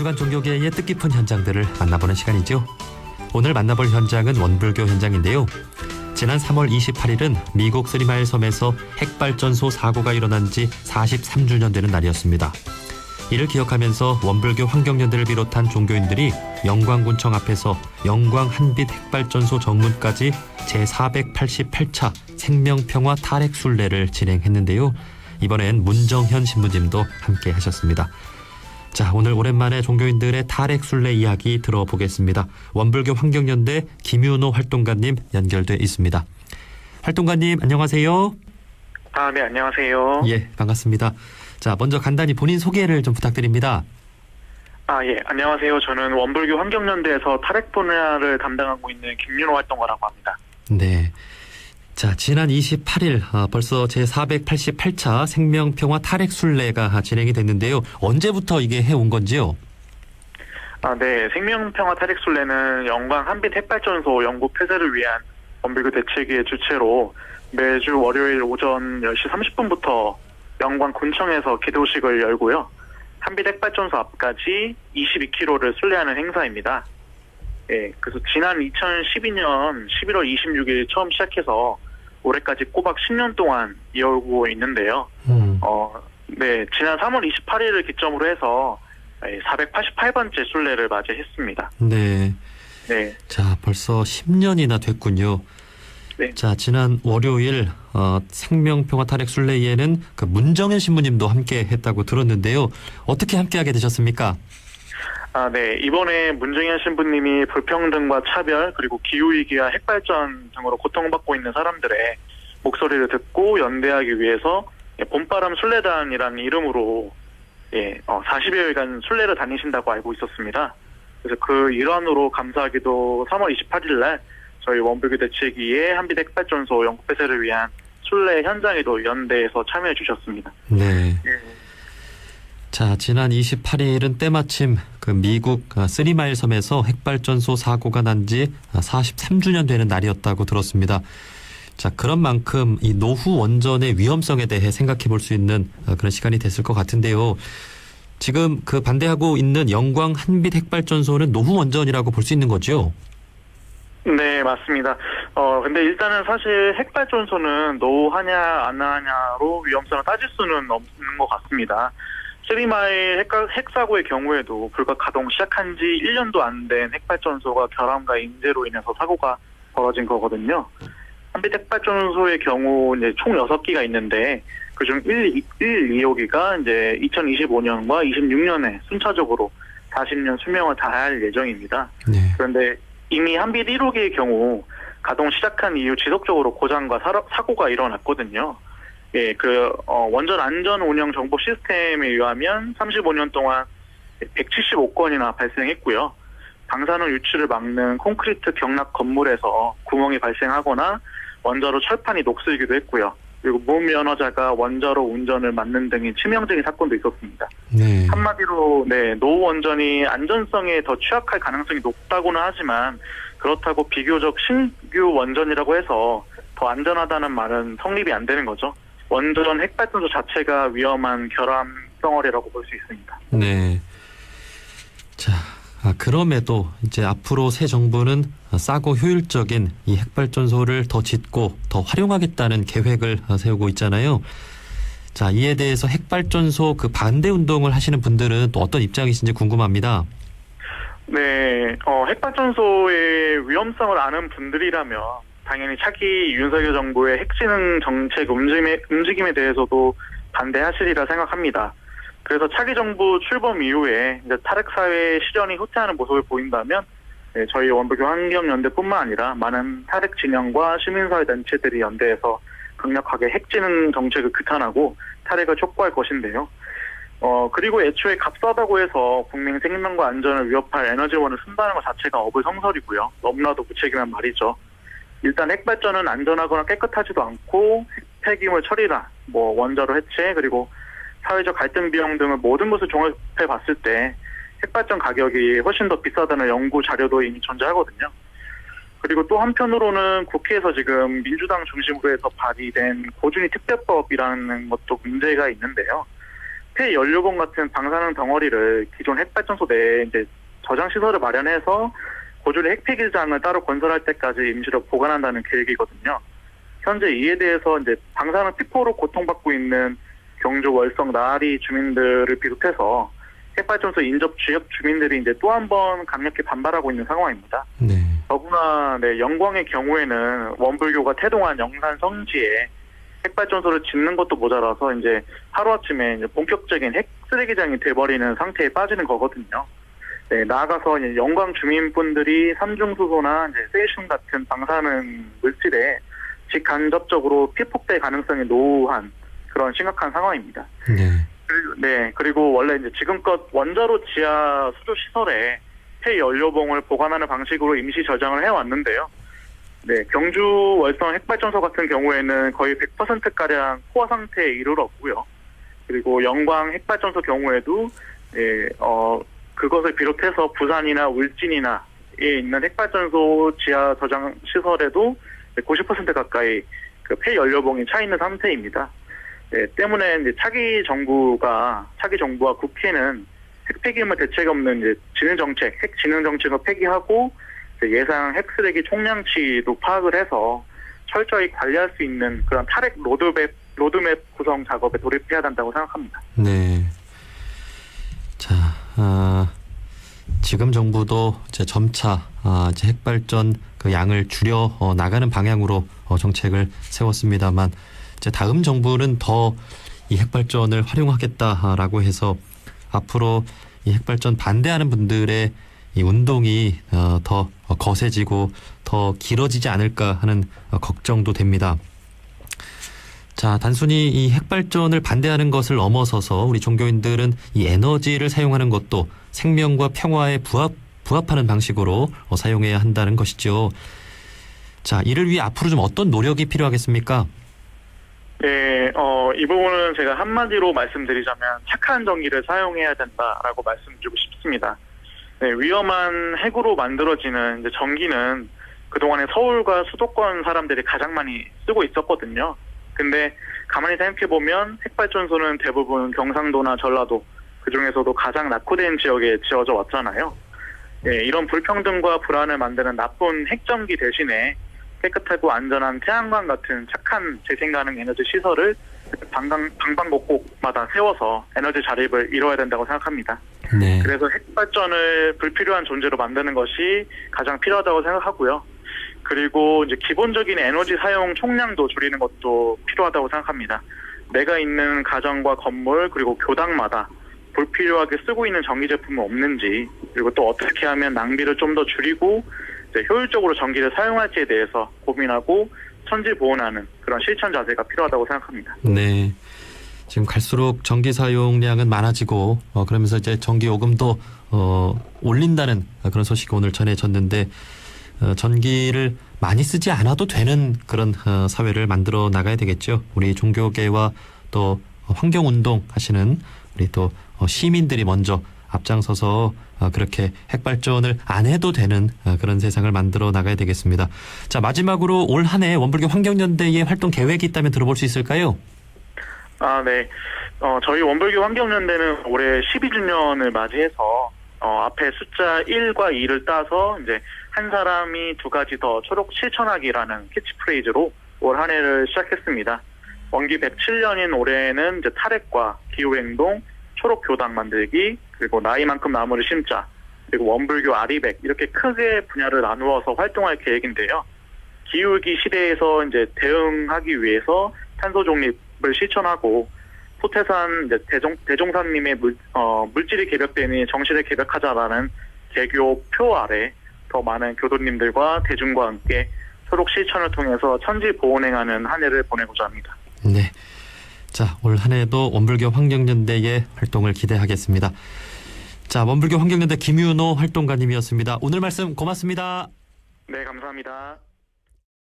주간 종교계의 뜻깊은 현장들을 만나보는 시간이죠. 오늘 만나볼 현장은 원불교 현장인데요. 지난 3월 28일은 미국 쓰리마일 섬에서 핵발전소 사고가 일어난 지 43주년 되는 날이었습니다. 이를 기억하면서 원불교 환경연대를 비롯한 종교인들이 영광군청 앞에서 영광 한빛 핵발전소 정문까지 제488차 생명평화 탈핵 순례를 진행했는데요. 이번엔 문정현 신부님도 함께 하셨습니다. 자, 오늘 오랜만에 종교인들의 탈핵 순례 이야기 들어보겠습니다. 원불교 환경연대 김윤호 활동가님 연결돼 있습니다. 활동가님 안녕하세요. 아, 네, 안녕하세요. 예, 반갑습니다. 자, 먼저 간단히 본인 소개를 좀 부탁드립니다. 아, 예, 안녕하세요. 저는 원불교 환경연대에서 탈핵 분야를 담당하고 있는 김윤호 활동가라고 합니다. 네. 자, 지난 28일 아, 벌써 제 488차 생명평화 탈핵 순례가 진행이 됐는데요. 언제부터 이게 해온 건지요? 아, 네, 생명평화 탈핵 순례는 영광 한빛 핵발전소 연구 폐쇄를 위한 원불교 대책위의 주체로 매주 월요일 오전 10시 30분부터 영광 군청에서 기도식을 열고요. 한빛 핵발전소 앞까지 22km를 순례하는 행사입니다. 예, 그래서 지난 2012년 11월 26일 처음 시작해서 올해까지 꼬박 10년 동안 이어오고 있는데요. 음. 어, 네, 지난 3월 28일을 기점으로 해서 488번째 순례를 맞이했습니다. 네. 네, 자, 벌써 10년이나 됐군요. 네. 자, 지난 월요일 어, 생명평화 탈핵 순례에는 그 문정현 신부님도 함께 했다고 들었는데요. 어떻게 함께하게 되셨습니까? 아, 네. 이번에 문정현 신부님이 불평등과 차별, 그리고 기후위기와 핵발전 등으로 고통받고 있는 사람들의 목소리를 듣고 연대하기 위해서 예, 봄바람 순례단이라는 이름으로 예, 어, 40여일간 순례를 다니신다고 알고 있었습니다. 그래서 그 일환으로 감사하기도 3월 28일 날 저희 원불교 대책위의 한빛 핵발전소 연구 폐쇄를 위한 순례 현장에도 연대에서 참여해 주셨습니다. 네. 예. 자, 지난 28일은 때마침 그 미국 아, 쓰리마일 섬에서 핵발전소 사고가 난 지 43주년 되는 날이었다고 들었습니다. 자, 그런 만큼 이 노후 원전의 위험성에 대해 생각해 볼 수 있는 어, 그런 시간이 됐을 것 같은데요. 지금 그 반대하고 있는 영광 한빛 핵발전소는 노후 원전이라고 볼 수 있는 거죠? 네, 맞습니다. 어, 근데 일단은 사실 핵발전소는 노하냐, 안 하냐로 위험성을 따질 수는 없는 것 같습니다. 쓰리마일 핵, 핵사고의 경우에도 불과 가동 시작한 지 1년도 안 된 핵발전소가 결함과 인재로 인해서 사고가 벌어진 거거든요. 한빛 핵발전소의 경우 이제 총 6기가 있는데 그중 1, 1, 2호기가 이제 2025년과 26년에 순차적으로 40년 수명을 다할 예정입니다. 네. 그런데 이미 한빛 1호기의 경우 가동 시작한 이후 지속적으로 고장과 사, 사고가 일어났거든요. 예, 그 어, 원전 안전 운영 정보 시스템에 의하면 35년 동안 175건이나 발생했고요. 방사능 유출을 막는 콘크리트 경락 건물에서 구멍이 발생하거나 원자로 철판이 녹슬기도 했고요. 그리고 무면허자가 원자로 운전을 맡는 등의 치명적인 사건도 있었습니다. 네. 한마디로 네 노후 원전이 안전성에 더 취약할 가능성이 높다고는 하지만 그렇다고 비교적 신규 원전이라고 해서 더 안전하다는 말은 성립이 안 되는 거죠. 원전 핵발전소 자체가 위험한 결함 덩어리라고 볼 수 있습니다. 네. 자, 아, 그럼에도 이제 앞으로 새 정부는 싸고 효율적인 이 핵발전소를 더 짓고 더 활용하겠다는 계획을 어, 세우고 있잖아요. 자, 이에 대해서 핵발전소 그 반대 운동을 하시는 분들은 또 어떤 입장이신지 궁금합니다. 네, 어, 핵발전소의 위험성을 아는 분들이라면 당연히 차기 윤석열 정부의 핵진흥 정책 움직임에, 움직임에 대해서도 반대하시리라 생각합니다. 그래서 차기 정부 출범 이후에 이제 탈핵 사회 실현이 후퇴하는 모습을 보인다면 네, 저희 원불교 환경연대뿐만 아니라 많은 탈핵 진영과 시민사회 단체들이 연대해서 강력하게 핵진흥 정책을 규탄하고 탈핵을 촉구할 것인데요. 어, 그리고 애초에 값싸다고 해서 국민 생명과 안전을 위협할 에너지원을 쓴다는 것 자체가 어불성설이고요. 너무나도 무책임한 말이죠. 일단 핵발전은 안전하거나 깨끗하지도 않고 핵폐기물 처리나 뭐 원자로 해체 그리고 사회적 갈등 비용 등을 모든 것을 종합해 봤을 때 핵발전 가격이 훨씬 더 비싸다는 연구 자료도 이미 존재하거든요. 그리고 또 한편으로는 국회에서 지금 민주당 중심으로 해서 발의된 고준위 특별법이라는 것도 문제가 있는데요. 폐연료봉 같은 방사능 덩어리를 기존 핵발전소 내에 이제 저장 시설을 마련해서 고졸의 핵폐기장을 따로 건설할 때까지 임시로 보관한다는 계획이거든요. 현재 이에 대해서 이제 방사능 피포로 고통받고 있는 경주 월성 나아리 주민들을 비롯해서 핵발전소 인접 지역 주민들이 이제 또 한 번 강력히 반발하고 있는 상황입니다. 네. 더구나 네, 영광의 경우에는 원불교가 태동한 영산 성지에 핵발전소를 짓는 것도 모자라서 이제 하루아침에 이제 본격적인 핵 쓰레기장이 돼버리는 상태에 빠지는 거거든요. 네, 나아가서 이제 영광 주민분들이 삼중수소나 이제 세슘 같은 방사능 물질에 직간접적으로 피폭될 가능성이 노후한 그런 심각한 상황입니다. 네. 그리고, 네, 그리고 원래 이제 지금껏 원자로 지하 수조 시설에 폐연료봉을 보관하는 방식으로 임시 저장을 해왔는데요. 네, 경주 월성 핵발전소 같은 경우에는 거의 100%가량 포화 상태에 이르렀고요. 그리고 영광 핵발전소 경우에도, 예, 어, 그것을 비롯해서 부산이나 울진이나 에 있는 핵발전소 지하 저장 시설에도 90% 가까이 그 폐연료봉이 차 있는 상태입니다. 네, 때문에 이제 차기 정부가 차기 정부와 국회는 핵 폐기물 대책 없는 이제 진흥 정책, 핵 진흥 정책을 폐기하고 예상 핵 쓰레기 총량치도 파악을 해서 철저히 관리할 수 있는 그런 탈핵 로드맵 로드맵 구성 작업에 돌입해야 된다고 생각합니다. 네. 자, 아, 지금 정부도 이제 점차 아, 이제 핵발전 그 양을 줄여 어, 나가는 방향으로 어, 정책을 세웠습니다만 이제 다음 정부는 더 이 핵발전을 활용하겠다라고 해서 앞으로 이 핵발전 반대하는 분들의 이 운동이 어, 더 거세지고 더 길어지지 않을까 하는 어, 걱정도 됩니다. 자, 단순히 이 핵발전을 반대하는 것을 넘어서서 우리 종교인들은 이 에너지를 사용하는 것도 생명과 평화에 부합, 부합하는 방식으로 어, 사용해야 한다는 것이죠. 자, 이를 위해 앞으로 좀 어떤 노력이 필요하겠습니까? 네, 어, 이 부분은 제가 한마디로 말씀드리자면 착한 전기를 사용해야 된다라고 말씀드리고 싶습니다. 네, 위험한 핵으로 만들어지는 전기는 그동안에 서울과 수도권 사람들이 가장 많이 쓰고 있었거든요. 근데 가만히 생각해 보면 핵발전소는 대부분 경상도나 전라도, 그 중에서도 가장 낙후된 지역에 지어져 왔잖아요. 예, 이런 불평등과 불안을 만드는 나쁜 핵전기 대신에 깨끗하고 안전한 태양광 같은 착한 재생 가능 에너지 시설을 방방, 방방곡곡마다 세워서 에너지 자립을 이뤄야 된다고 생각합니다. 네. 그래서 핵발전을 불필요한 존재로 만드는 것이 가장 필요하다고 생각하고요. 그리고 이제 기본적인 에너지 사용 총량도 줄이는 것도 필요하다고 생각합니다. 내가 있는 가정과 건물 그리고 교당마다 불필요하게 쓰고 있는 전기 제품은 없는지 그리고 또 어떻게 하면 낭비를 좀 더 줄이고 효율적으로 전기를 사용할지에 대해서 고민하고 천지 보온하는 그런 실천 자세가 필요하다고 생각합니다. 네. 지금 갈수록 전기 사용량은 많아지고 어, 그러면서 이제 전기 요금도 어, 올린다는 그런 소식이 오늘 전해졌는데 어, 전기를 많이 쓰지 않아도 되는 그런 어, 사회를 만들어 나가야 되겠죠. 우리 종교계와 또 환경 운동 하시는 우리 또 어, 시민들이 먼저 앞장서서 어, 그렇게 핵발전을 안 해도 되는 어, 그런 세상을 만들어 나가야 되겠습니다. 자 마지막으로 올 한해 원불교 환경연대의 활동 계획이 있다면 들어볼 수 있을까요? 아, 네. 어, 저희 원불교 환경연대는 올해 12주년을 맞이해서 어, 앞에 숫자 1과 2를 따서 이제 한 사람이 두 가지 더 초록 실천하기라는 캐치프레이즈로 올 한 해를 시작했습니다. 원기 107년인 올해는 이제 탈핵과 기후행동, 초록 교당 만들기, 그리고 나이만큼 나무를 심자, 그리고 원불교 아리백 이렇게 크게 분야를 나누어서 활동할 계획인데요. 기후위기 시대에서 이제 대응하기 위해서 탄소 중립을 실천하고 소태산 이제 대종 대종사님의 물, 어, 물질이 개벽되니 정신을 개벽하자라는 개교 표 아래 더 많은 교도님들과 대중과 함께 초록 실천을 통해서 천지 보온행하는 한 해를 보내고자 합니다. 네. 자, 올 한 해도 원불교 환경연대의 활동을 기대하겠습니다. 자, 원불교 환경연대 김윤호 활동가님이었습니다. 오늘 말씀 고맙습니다. 네, 감사합니다.